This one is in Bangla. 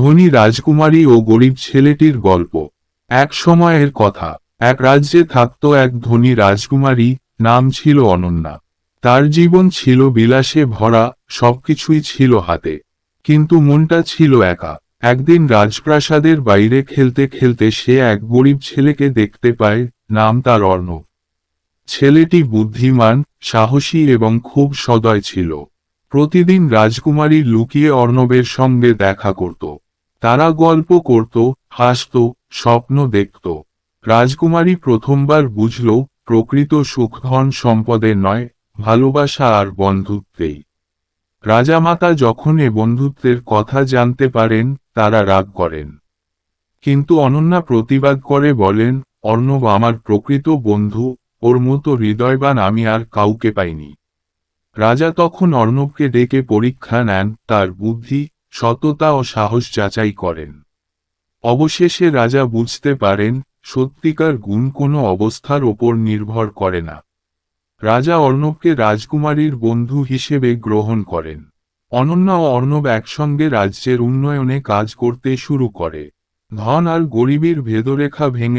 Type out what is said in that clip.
ধনী রাজকুমারী ও গরিব ছেলেটির গল্প। এক সময়ের কথা, এক রাজ্যে থাকত এক ধনী রাজকুমারী, নাম ছিল অনন্যা। তার জীবন ছিল বিলাসে ভরা, সবকিছুই ছিল হাতে। কিন্তু মনটা ছিল একা। একদিন রাজপ্রাসাদের বাইরে খেলতে খেলতে সে এক গরিব ছেলেকে দেখতে পায়, নাম তার অর্ণব ছেলেটি বুদ্ধিমান, সাহসী এবং খুব সদয় ছিল। প্রতিদিন রাজকুমারী লুকিয়ে অর্ণবের সঙ্গে দেখা করত। তারা গল্প করত, হাসত, স্বপ্ন দেখত। রাজকুমারী প্রথমবার বুঝল, প্রকৃত সুখ ধন সম্পদের নয়, ভালোবাসা আর বন্ধুত্বেই। রাজামাতা যখন এ বন্ধুত্বের কথা জানতে পারেন, তারা রাগ করেন। কিন্তু অনন্যা প্রতিবাদ করে বলেন, অর্ণব আমার প্রকৃত বন্ধু, ওর মতো হৃদয়বান আমি আর কাউকে পাইনি। রাজা তখন অর্ণবকে ডেকে পরীক্ষা নেন, তার বুদ্ধি সততা ও সাহস যাচাই করেন। অবশেষে রাজা বুঝতে পারেন, সত্যিকার গুণ কোনো অবস্থার ওপর নির্ভর করে না। রাজা অর্ণবকে রাজকুমারীর বন্ধু হিসেবে গ্রহণ করেন। অনন্যা ও অর্ণব একসঙ্গে রাজ্যের উন্নয়নে কাজ করতে শুরু করে। ধন আর গরিবের ভেদরেখা ভেঙে